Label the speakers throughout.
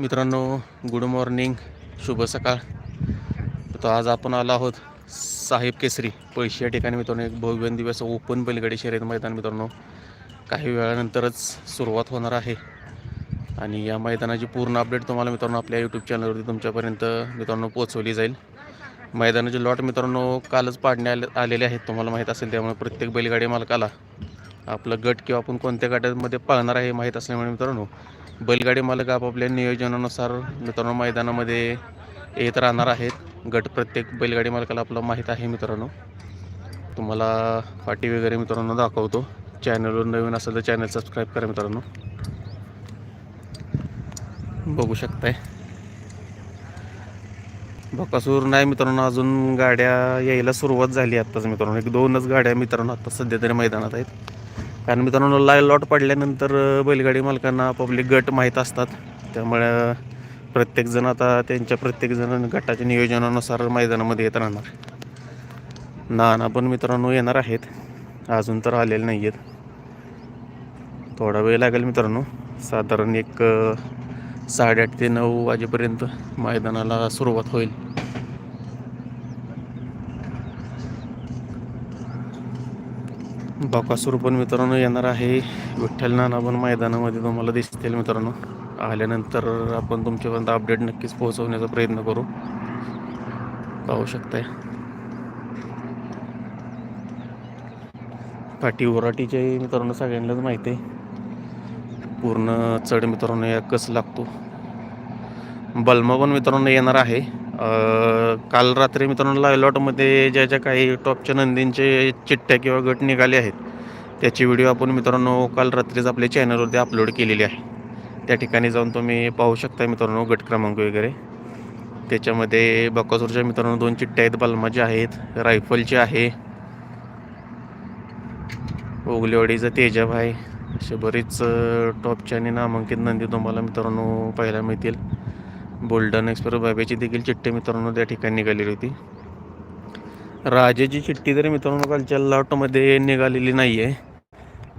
Speaker 1: मित्रांनो good morning शुभ सकाळ. तर आज आपण आलो आहोत साहेब केसरी. पैसे या ठिकाणी मित्रांनो एक भव्य दिवस ओपन बैलगाडी शर्यत मैदान मित्रांनो. काही वेळानंतरच सुरुवात होणार आहे. आणि या मैदानाची पूर्ण अपडेट तुम्हाला मित्रांनो आपल्या यूट्यूब चॅनलवरती तुमच्यापर्यंत मित्रांनो पोहोचवली जाईल. मैदानाचे लॉट मित्रांनो कालच पाडण्यात आले आलेले आहेत तुम्हाला माहीत असेल त्यामुळे प्रत्येक बैलगाडी मालकाला आपलं गट किंवा आपण कोणत्या गटामध्ये पाळणार आहे माहीत असल्यामुळे मित्रांनो बैलगाडी मालक आपापल्या नियोजनानुसार मित्रांनो मैदानामध्ये येत राहणार आहेत. गट प्रत्येक बैलगाडी मालकाला आपलं माहीत आहे मित्रांनो. तुम्हाला फाटी वगैरे मित्रांनो दाखवतो. चॅनलवर नवीन असेल तर चॅनल सबस्क्राईब करा मित्रांनो. बघू शकताय. बकासूर नाही मित्रांनो अजून गाड्या यायला सुरुवात झाली आत्ताच मित्रांनो. एक दोनच गाड्या मित्रांनो आत्ता सध्या तरी मैदानात आहेत. कारण मित्रांनो लाय लॉट पडल्यानंतर बैलगाडी मालकांना आपापले गट माहीत असतात. त्यामुळे प्रत्येकजण आता त्यांच्या प्रत्येकजण गटाच्या नियोजनानुसार मैदानामध्ये येत राहणार. नाना पण मित्रांनो येणार आहेत. अजून तर आलेले नाही आहेत थोडा वेळ लागेल मित्रांनो. साधारण एक साडेआठ ते नऊ वाजेपर्यंत मैदानाला सुरुवात होईल. बकासूर पण मित्रांनो येणार आहे. विठ्ठल नाना पण मैदानामध्ये तुम्हाला दिसतील मित्रांनो. आल्यानंतर आपण तुमच्यापर्यंत अपडेट नक्कीच पोहोचवण्याचा प्रयत्न करू. पाहू शकताय. पाठी उराटीचे मित्रांनो सगळ्यांनाच माहिती आहे. पूर्ण चढ मित्रांनो या कस लागतो. बल्मा पण मित्रांनो येणार आहे. काल रात्री मित्रांनो लायलॉटमध्ये ज्या ज्या काही टॉपच्या नंदींचे चिठ्ठ्या किंवा गट निघाले आहेत त्याची व्हिडिओ आपण मित्रांनो काल रात्रीच आपल्या चॅनलवरती अपलोड केलेली आहे. त्या ठिकाणी जाऊन तुम्ही पाहू शकता मित्रांनो गट क्रमांक वगैरे. त्याच्यामध्ये बकासूरच्या मित्रांनो दोन चिठ्ठ्या आहेत बलमाच्या आहेत रायफलचे आहे ओगलेवाडीचं तेजाब आहे असे बरीच टॉपचे टॉपच्या आणि नामांकित नंदी तुम्हाला मित्रांनो पाहायला मिळतील. बोल्डन एक्सप्रेस बाबेची देखील चिठ्ठी मित्रांनो त्या ठिकाणी निघालेली होती. राजाची चिठ्ठी तरी मित्रांनो कालच्या लॉटमध्ये निघालेली नाही आहे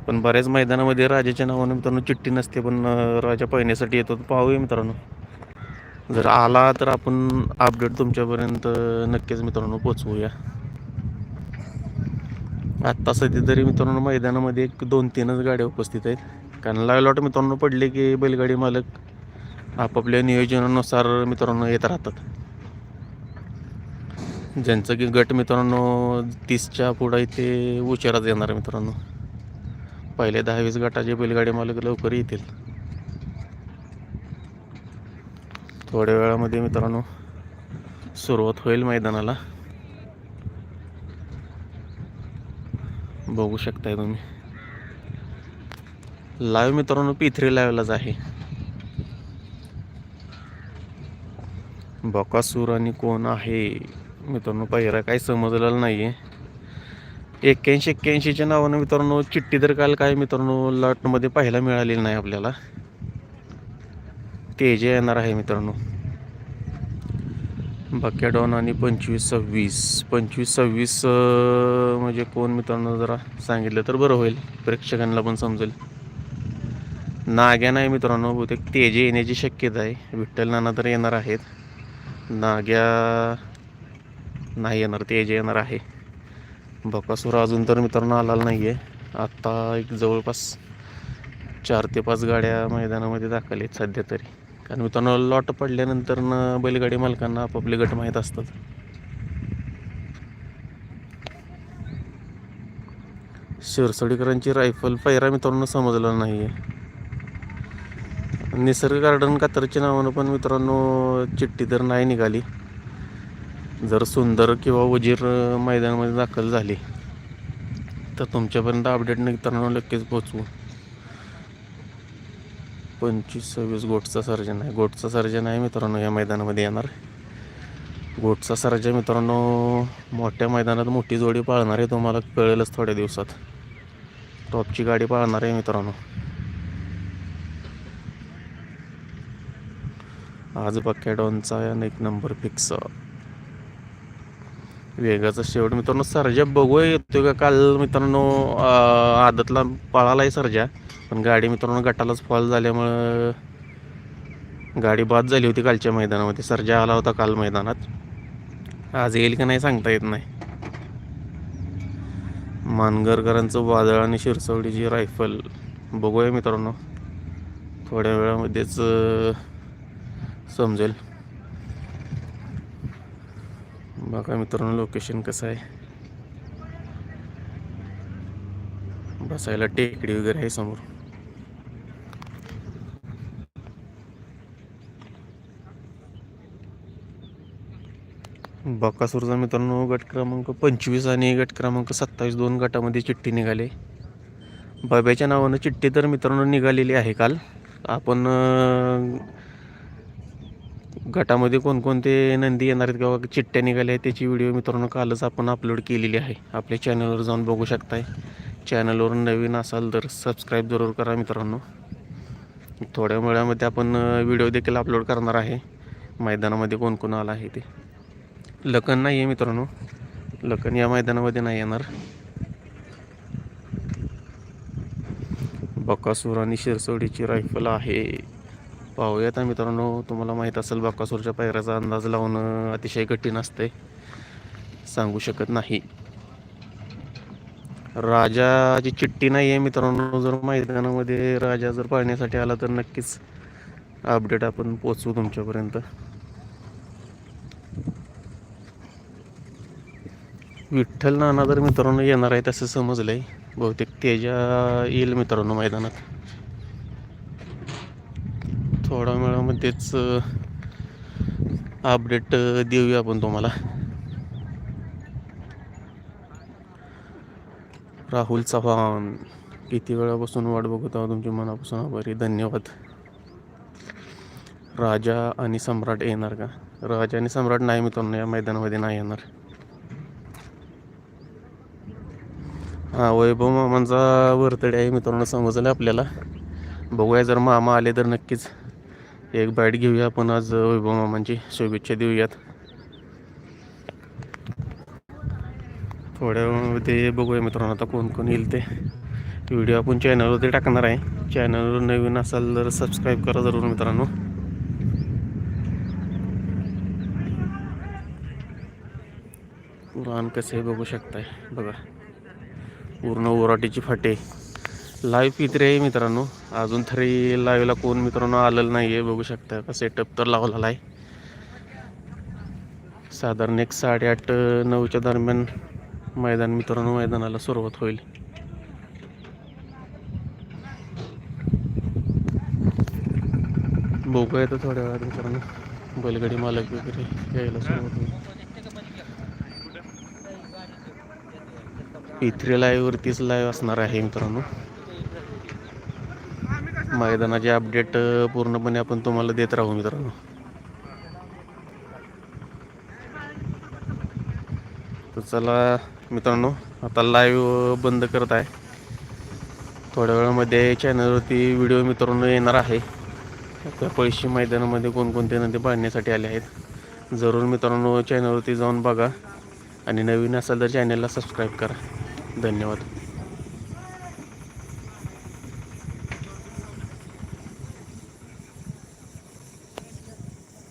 Speaker 1: पण बऱ्याच मैदानामध्ये राजाच्या नावानं मित्रांनो चिठ्ठी नसते पण राजा पाहण्यासाठी येतो. तर पाहूया मित्रांनो. जर आला तर आपण अपडेट तुमच्यापर्यंत नक्कीच मित्रांनो पोचवूया आत्ता सध्या तरी मित्रांनो मैदानामध्ये एक दोन तीनच गाड्या उपस्थित आहेत. कारण लाय लॉट मित्रांनो पडले की बैलगाडी मालक आपापल्या नियोजनानुसार मित्रांनो येत राहतात. ज्यांचं की गट मित्रांनो तीसच्या पुढं इथे उशिराच येणार मित्रांनो. पहिले दहा वीस गटाचे बैलगाडी मालक लवकर येतील. थोड्या वेळामध्ये मित्रांनो सुरुवात होईल मैदानाला. बघू शकताय तुम्ही. लाईव्ह मित्रांनो पी थ्री लाईव्हलाच आहे. बकासूर आणि कोण आहे? मित्रांनो पहिरा काही समजलेला नाही आहे एक्क्याऐंशी एक्क्याऐंशीच्या नावानं मित्रांनो चिठ्ठी तर काल काय मित्रांनो लॉटमध्ये पाहायला मिळालेली नाही आपल्याला. ते जे येणार आहे मित्रांनो. बकॅडॉन आणि पंचवीस सव्वीस. पंचवीस सव्वीस म्हणजे कोण मित्रांनो जरा सांगितलं तर बरं होईल. प्रेक्षकांना पण समजेल. नाग्या नाही मित्रांनो बहुतेक तेजे येण्याची शक्यता आहे. विठ्ठल नाना तर येणार आहेत. नाग्या नाही येणार तेजे येणार आहे. बकासूर अजून तर मित्रांनो आलेला नाही आहे आत्ता एक जवळपास चार ते पाच गाड्या मैदानामध्ये दाखल आहेत सध्या तरी. कारण मित्रांनो लॉट पडल्यानंतर न बैलगाडी मालकांना आपापले गट माहीत असतात. शिरसोडीकरांची रायफल पैरा मित्रांनो समजला नाही आहे निसर्ग गार्डन कातरच्या नावानं पण मित्रांनो चिठ्ठी तर नाही निघाली. जर सुंदर किंवा वजीर मैदानामध्ये दाखल झाली तर तुमच्यापर्यंत अपडेट मित्रांनो नक्कीच पोचवू पंचवीस सव्वीस गोटचा सर्जन आहे. गोटचा सर्जन आहे मित्रांनो या मैदानामध्ये येणार. गोटचा सर्जन मित्रांनो मोठ्या मैदानात मोठी जोडी पाळणार आहे तुम्हाला कळेलच थोड्या दिवसात. टॉपची गाडी पाळणार आहे मित्रांनो. आज बकॅडॉनचा एक नंबर फिक्स वेगाचा शेवट. मित्रांनो सर्जा बघूया येतोय का? काल मित्रांनो आदतला पळाला आहे सर्जा. पण गाडी मित्रांनो गटालाच फॉल झाल्यामुळं गाडी बाद झाली होती कालच्या मैदानामध्ये. सर्जा आला होता काल मैदानात. आज येईल का नाही सांगता येत नाही. मानगरकरांचं वादळ आणि शिरसवडीची रायफल. बघूया मित्रांनो. थोड्या वेळामध्येच समजेल. बघा मित्रांनो लोकेशन कसं आहे. बसायला टेकडी वगैरे आहे समोर. बकासूरचा मित्रांनो गट क्रमांक पंचवीस आणि गट क्रमांक सत्तावीस दोन गटामध्ये चिठ्ठी निघाली. बाब्याच्या नावानं चिठ्ठी तर मित्रांनो निघालेली आहे काल. आपण गटामध्ये कोणकोणते नंदी येणार आहेत किंवा चिठ्ठ्या निघाल्या आहेत त्याची व्हिडिओ मित्रांनो कालच आपण अपलोड केलेली आहे. आपल्या चॅनलवर जाऊन बघू शकताय. चॅनलवर नवीन असाल तर सबस्क्राईब जरूर करा मित्रांनो. थोड्या वेळामध्ये आपण व्हिडिओ देखील अपलोड करणार आहे. मैदानामध्ये कोण कोण आला आहे ते. लखन नाही आहे मित्रांनो. लखन या मैदानामध्ये नाही येणार. बकासूर आणि शिरसोडीची रायफल आहे. पाहूयात मित्रांनो तुम्हाला माहीत असेल बाकासूरच्या पायऱ्याचा अंदाज लावणं अतिशय कठीण असते सांगू शकत नाही. राजाची चिठ्ठी नाही आहे मित्रांनो जर मैदानामध्ये राजा जर पाहण्यासाठी आला तर नक्कीच अपडेट आपण पोचवू तुमच्यापर्यंत. विठ्ठल नाना जर मित्रांनो येणार आहे तसं समजलंय. बहुतेक तेजा येईल मित्रांनो मैदानात. थोड्या वेळामध्येच अपडेट देऊया आपण तुम्हाला. राहुल चव्हाण किती वेळापासून वाट बघत आहोत? तुमची मनापासून आभारी धन्यवाद. राजा आणि सम्राट येणार का? राजा आणि सम्राट नाही मित्रांनो या मैदानामध्ये नाही येणार. हा वैभव मामांचा बर्थडे आहे मित्रांनो समजलं आपल्याला. बघूया जर मामा आले तर नक्कीच. एक बाईट घेऊया आपण आज वैभव मामांची. शुभेच्छा देऊयात. थोड्या वेळामध्ये बघूया मित्रांनो आता कोण कोण येईल ते. व्हिडिओ आपण चॅनलवरती टाकणार आहे. चॅनलवर नवीन असाल तर सबस्क्राईब करा जरूर मित्रांनो. पुराण कसे बघू शकताय. बघा. पूर्ण ओराटीची फाटे लाईव्ह पित्री आहे मित्रांनो. अजून तरी लाईव्हला कोण मित्रांनो आलेलं नाही आहे बघू शकता. का सेटअप तर लावलेला आहे. साधारण एक साडेआठ नऊच्या दरम्यान मैदान मित्रांनो मैदानाला सुरुवात होईल. बघू येतो थोड्या वेळात मित्रांनो बैलगाडी मालक वगैरे यायला सुरुवात होईल. इथ्री लाईव्हवरतीच लाईव्ह असणार आहे मित्रांनो. मैदानाचे अपडेट पूर्णपणे आपण तुम्हाला देत राहू मित्रांनो. तर चला मित्रांनो आता लाईव्ह बंद करत आहे. थोड्या वेळामध्ये चॅनलवरती व्हिडिओ मित्रांनो येणार आहे. त्या पैसे मैदानामध्ये कोणकोणते नदी पाहण्यासाठी आले आहेत जरूर मित्रांनो चॅनलवरती जाऊन बघा. आणि नवीन असाल तर चॅनलला सबस्क्राईब करा. धन्यवाद.